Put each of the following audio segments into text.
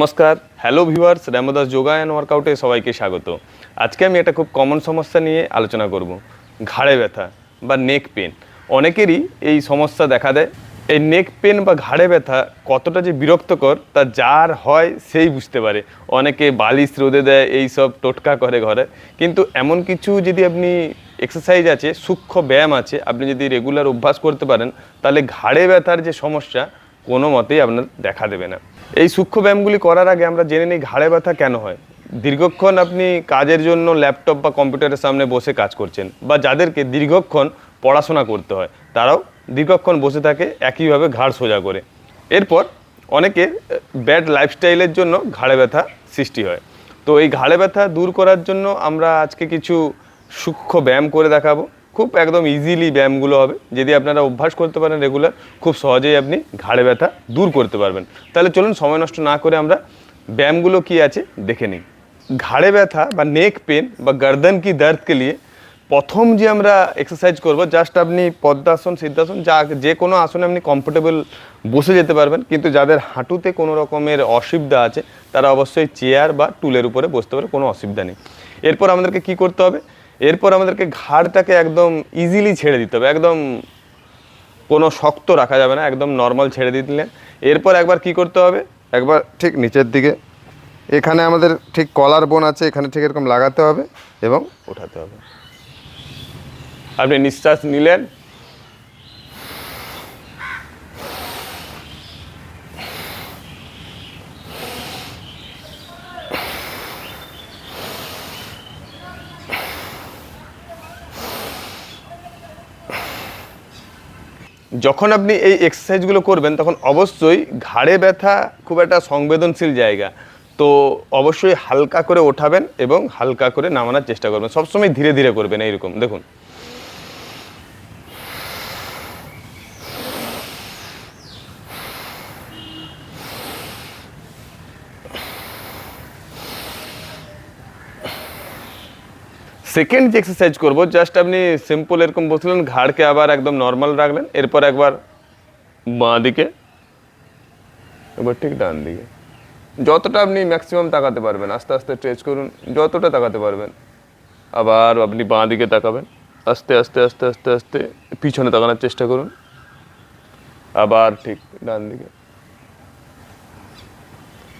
নমস্কার hello viewers Ramdas yoga and ওয়ার্কআউটে সবাইকে স্বাগত। আজকে আমি একটা খুব কমন সমস্যা নিয়ে আলোচনা করব। ঘাড়ে ব্যথা বা নেক পেন অনেকেরই এই সমস্যা দেখা দেয়। এই নেক পেন বা ঘাড়ে ব্যথা কতটা যে বিরক্তকর, তা যার হয় সেই বুঝতে পারে। অনেকে বালিশ রোদে দেয়, এই সব টোটকা করে ঘরে। কিন্তু এমন কিছু যদি আপনি এক্সারসাইজ আছে, সূক্ষ্ম ব্যায়াম আছে, আপনি যদি রেগুলার অভ্যাস করতে পারেন, তাহলে ঘাড়ে ব্যথার যে সমস্যা কোনো মতেই আপনার দেখা দেবে না। এই সূক্ষ্ম ব্যায়ামগুলি করার আগে আমরা জেনে নিই ঘাড়ে ব্যথা কেন হয়। দীর্ঘক্ষণ আপনি কাজের জন্য ল্যাপটপ বা কম্পিউটারের সামনে বসে কাজ করছেন বা যাদেরকে দীর্ঘক্ষণ পড়াশোনা করতে হয়, তারাও দীর্ঘক্ষণ বসে থাকে একইভাবে ঘাড় সোজা করে। এরপর অনেকে ব্যাড লাইফস্টাইলের জন্য ঘাড়ে ব্যথা সৃষ্টি হয়। তো এই ঘাড়ে ব্যথা দূর করার জন্য আমরা আজকে কিছু সূক্ষ্ম ব্যায়াম করে দেখাবো। খুব একদম ইজিলি ব্যায়ামগুলো হবে। যদি আপনারা অভ্যাস করতে পারেন রেগুলার খুব সহজেই আপনি ঘাড়ে ব্যথা দূর করতে পারবেন। তাহলে চলুন, সময় নষ্ট না করে আমরা ব্যায়ামগুলো কি আছে দেখে নিই। ঘাড়ে ব্যথা বা নেক পেন বা গর্দন কি দর্দকে নিয়ে প্রথম যে আমরা এক্সারসাইজ করব জাস্ট আপনি পদ্মাসন, সিদ্ধাসন, যা, যে কোনো আসনে আপনি কমফোর্টেবল বসে যেতে পারবেন। কিন্তু যাদের হাঁটুতে কোনো রকমের অসুবিধা আছে, তারা অবশ্যই চেয়ার বা টুলের উপরে বসতে পারে, কোনো অসুবিধা নেই। এরপর আমাদেরকে কি করতে হবে? এরপর আমাদেরকে ঘাড়টাকে একদম ইজিলি ছেড়ে দিতে হবে একদম কোনো শক্ত রাখা যাবে না একদম নর্মাল ছেড়ে দিলে দিলেন। এরপর একবার কি করতে হবে? একবার ঠিক নিচের দিকে এখানে আমাদের ঠিক কলার বোন আছে এখানে ঠিক এরকম লাগাতে হবে এবং ওঠাতে হবে। আপনি নিঃশ্বাস নিলেন যখন আপনি এই এক্সারসাইজগুলো করবেন, তখন অবশ্যই ঘাড়ে ব্যথা খুব একটা সংবেদনশীল জায়গা। তো অবশ্যই হালকা করে ওঠাবেন এবং হালকা করে নামানোর চেষ্টা করবেন। সবসময় ধীরে ধীরে করবেন এইরকম। দেখুন। সেকেন্ড যে এক্সারসাইজ করব জাস্ট আপনি সিম্পল এরকম বসলেন ঘাড়কে আবার একদম নর্মাল রাখলেন, এরপর একবার বাঁ দিকে এবার ঠিক ডান দিকে যতটা আপনি ম্যাক্সিমাম তাকাতে পারবেন, আস্তে আস্তে স্ট্রেচ করুন, যতটা তাকাতে পারবেন, আবার আপনি বাঁ দিকে তাকাবেন, আস্তে আস্তে আস্তে আস্তে আস্তে পিছনে তাকানোর চেষ্টা করুন, আবার ঠিক ডান দিকে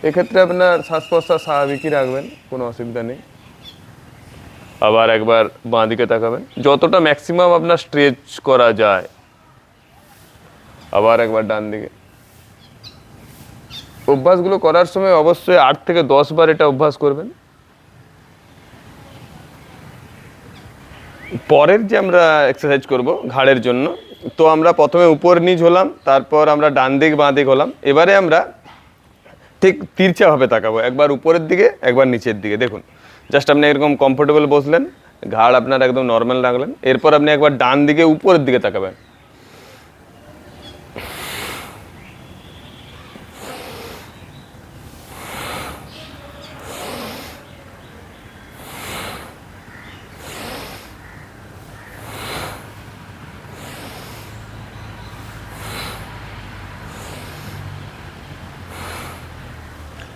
এক্ষেত্রে আপনার শ্বাস প্রশ্বাস স্বাভাবিকই রাখবেন, কোনো অসুবিধা নেই। আবার একবার বাঁ দিকে তাকাবেন। যতটা ম্যাক্সিমাম আপনার স্ট্রেচ করা যায়। আবার একবার ডান দিকে। অভ্যাসগুলো করার সময় অবশ্যই আট থেকে দশ বার এটা অভ্যাস করবেন। পরের যে আমরা এক্সারসাইজ করব ঘাড়ের জন্য, তো আমরা প্রথমে উপর নিচ হলাম, তারপর আমরা ডান দিক, বাঁ দিক হলাম। এবারে আমরা ঠিক তিরচাভাবে তাকাবো, একবার উপরের দিকে, একবার নিচের দিকে। দেখুন জাস্ট আপনি এরকম কমফোর্টেবল বসলেন, ঘাড় আপনার একদম নর্মাল রাখলেন, এরপর আপনি একবার ডান দিকে উপরের দিকে তাকাবেন।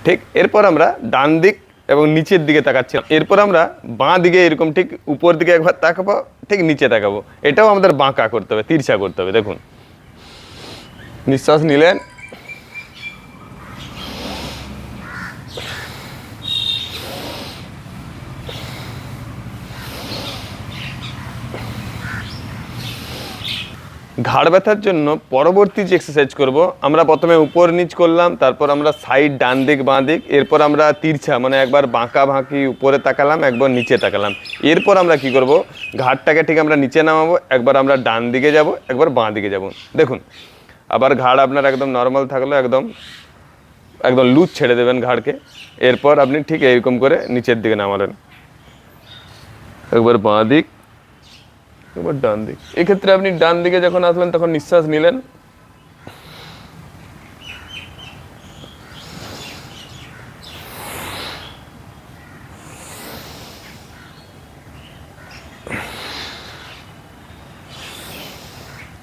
ঠিক, এরপর আমরা ডান দিক এবং নিচের দিকে তাকাচ্ছিলাম। এরপর আমরা বাঁ দিকে এরকম ঠিক উপর দিকে একবার তাকাবো, ঠিক নিচে তাকাবো। এটাও আমাদের বাঁকা করতে হবে তিরছা করতে হবে, দেখুন। নিঃশ্বাস নিলেন ঘাড় ব্যথার জন্য পরবর্তী যে এক্সারসাইজ করব, আমরা প্রথমে উপর নিচ করলাম, তারপর আমরা সাইড ডান দিক, বাঁ দিক, এরপর আমরা তিরছা মানে একবার বাঁকা বাঁকি উপরে তাকালাম, একবার নিচে তাকালাম। এরপর আমরা কি করব, ঘাড়টাকে ঠিক আমরা নিচে নামাবো, একবার আমরা ডান দিকে যাব, একবার বাঁ দিকে যাব। দেখুন, আবার ঘাড় আপনার একদম নর্মাল থাকল, একদম একদম লুজ ছেড়ে দেবেন ঘাড়কে। এরপর আপনি ঠিক এরকম করে নিচের দিকে নামালেন। একবার বাঁ দিক এবার ডান দিক। এক্ষেত্রে আপনি ডান দিকে যখন আসবেন তখন নিঃশ্বাস নিলেন।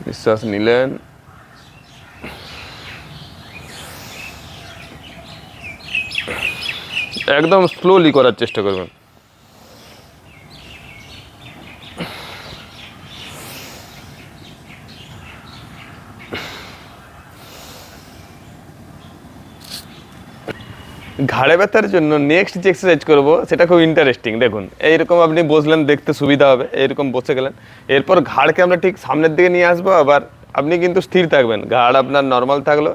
নিঃশ্বাস নিলেন। একদম স্লোলি করার চেষ্টা করবেন। ঘাড়ে ব্যথার জন্য নেক্সট যে এক্সারসাইজ করব, সেটা খুব ইন্টারেস্টিং দেখুন, এইরকম আপনি বসলেন, দেখতে সুবিধা হবে, এইরকম বসে গেলেন। এরপর ঘাড়কে আমরা ঠিক সামনের দিকে নিয়ে আসব, আবার আপনি কিন্তু স্থির থাকবেন। ঘাড় আপনার নর্মাল থাকল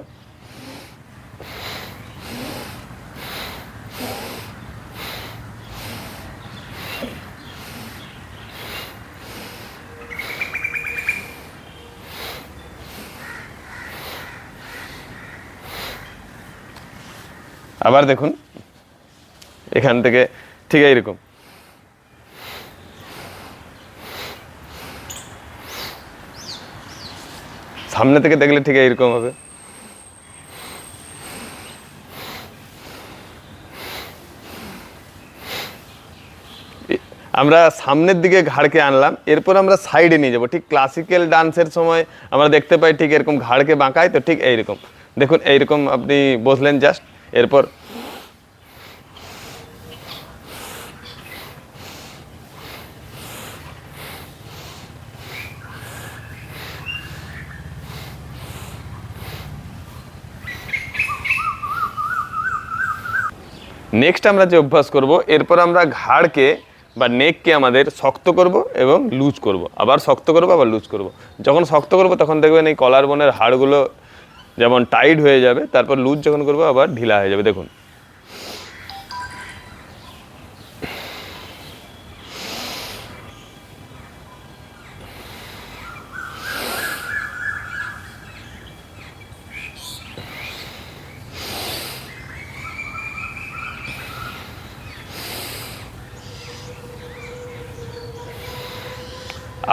আবার দেখুন, এখান থেকে ঠিক এইরকম। সামনে থেকে দেখলে ঠিক এইরকম হবে। আমরা সামনের দিকে ঘাড়কে আনলাম, এরপর আমরা সাইডে নিয়ে যাব। ঠিক ক্লাসিক্যাল ডান্সের সময় আমরা দেখতে পাই ঠিক এরকম ঘাড়কে বাঁকায়, তো ঠিক এইরকম। দেখুন, এইরকম আপনি বসলেন জাস্ট এরপর নেক্সট আমরা যে অভ্যাস করব, এরপর আমরা ঘাড়কে বা নেককে আমাদের শক্ত করব এবং লুজ করব। আবার শক্ত করব, আবার লুজ করব। যখন শক্ত করব, তখন দেখবেন এই কলার বনের হাড়গুলো যেমন টাইট হয়ে যাবে, তারপর লুজ যখন করব, আবার ঢিলা হয়ে যাবে, দেখুন।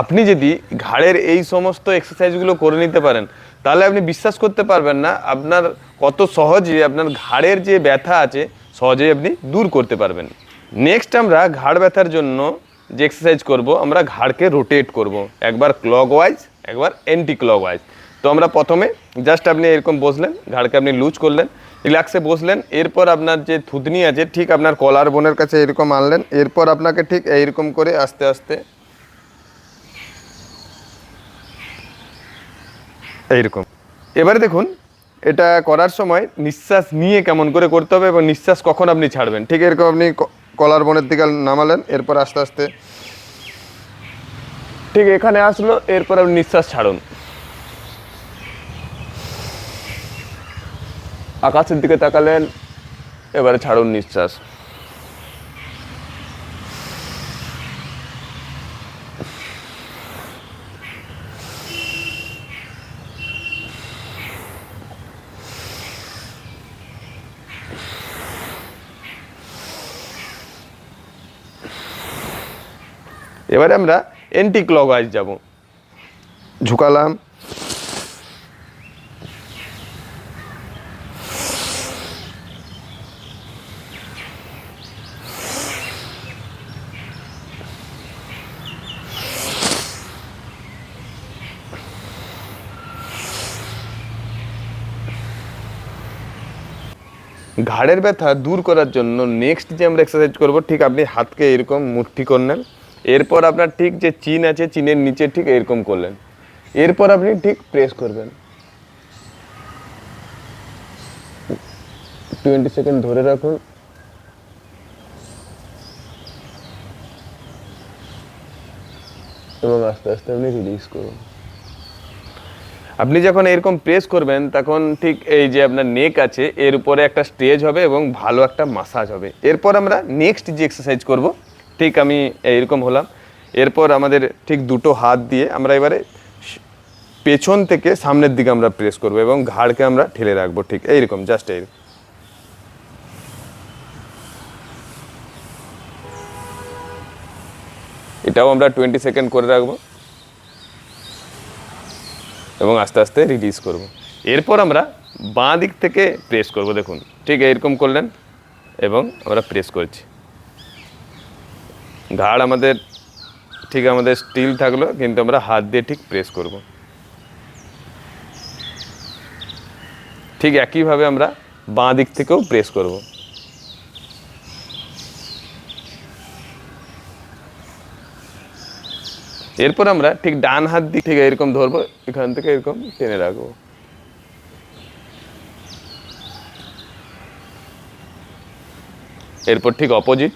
আপনি যদি ঘাড়ের এই সমস্ত এক্সারসাইজগুলো করে নিতে পারেন তাহলে আপনি বিশ্বাস করতে পারবেন না, আপনার কত সহজে আপনার ঘাড়ের যে ব্যথা আছে, সহজেই আপনি দূর করতে পারবেন। নেক্সট আমরা ঘাড় ব্যথার জন্য যে এক্সারসাইজ করব, আমরা ঘাড়কে রোটেট করব। একবার ক্লক ওয়াইজ একবার অ্যান্টি ক্লক ওয়াইজ তো আমরা প্রথমে জাস্ট আপনি এরকম বসলেন, ঘাড়কে আপনি লুজ করলেন রিল্যাক্সে বসলেন, এরপর আপনার যে থুতনি আছে, ঠিক আপনার কলার বোনের কাছে এরকম আনলেন, এরপর আপনাকে ঠিক এইরকম করে আস্তে আস্তে এইরকম। এবারে দেখুন, এটা করার সময় নিঃশ্বাস নিয়ে কেমন করে করতে হবে এবং নিঃশ্বাস কখন আপনি ছাড়বেন? ঠিক এরকম আপনি কলার বনের দিকে নামালেন, এরপর আস্তে আস্তে ঠিক এখানে আসলো, এরপর আপনি নিঃশ্বাস ছাড়ুন। আকাশের দিকে তাকালেন, এবারে ছাড়ুন নিঃশ্বাস। এবারে আমরা এন্টি ক্লকওয়াইজ যাব। ঝুকালাম। ঘাড়ের ব্যথা দূর করার জন্য নেক্সট যে আমরা এক্সারসাইজ করব, ঠিক আপনি হাতকে এরকম মুঠি করলেন এরপর আপনার ঠিক যে চিন আছে, চিনের নিচে ঠিক এরকম করলেন। এরপর আপনি ঠিক প্রেস করবেন। টোয়েন্টি সেকেন্ড ধরে রাখুন। এবং আস্তে আস্তে আপনি রিলিজ করুন। আপনি যখন এরকম প্রেস করবেন, তখন ঠিক এই যে আপনার নেক আছে, এর উপরে একটা স্টেজ হবে এবং ভালো একটা মাসাজ হবে। এরপর আমরা নেক্সট যে এক্সারসাইজ করব ঠিক আমি এইরকম হলাম। এরপর আমাদের ঠিক দুটো হাত দিয়ে আমরা এবারে পেছন থেকে সামনের দিকে আমরা প্রেস করব এবং ঘাড়কে আমরা ঠেলে রাখব, ঠিক এইরকম জাস্ট এইরকম। এটাও আমরা টোয়েন্টি সেকেন্ড করে রাখব। এবং আস্তে আস্তে রিলিজ করব। এরপর আমরা বাঁ দিক থেকে প্রেস করব, দেখুন, ঠিক এরকম করলেন এবং আমরা প্রেস করছি। ঘাড় আমাদের, ঠিক আমাদের স্টিল থাকল, কিন্তু আমরা হাত দিয়ে ঠিক প্রেস করব। ঠিক একইভাবে আমরা বাঁ দিক থেকেও প্রেস করব। এরপর আমরা ঠিক ডান হাত দিক থেকে এরকম ধরবো, এখান থেকে এরকম টেনে রাখব। এরপর ঠিক অপোজিট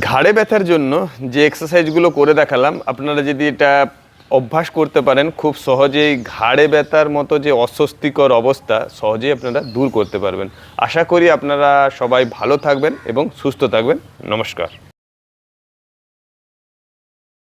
ঘাড়ে ব্যথার জন্য যে এক্সারসাইজগুলো করে দেখালাম, আপনারা যদি এটা অভ্যাস করতে পারেন, খুব সহজেই ঘাড়ে ব্যথার মতো যে অস্বস্তিকর অবস্থা সহজেই আপনারা দূর করতে পারবেন। আশা করি আপনারা সবাই ভালো থাকবেন এবং সুস্থ থাকবেন। নমস্কার।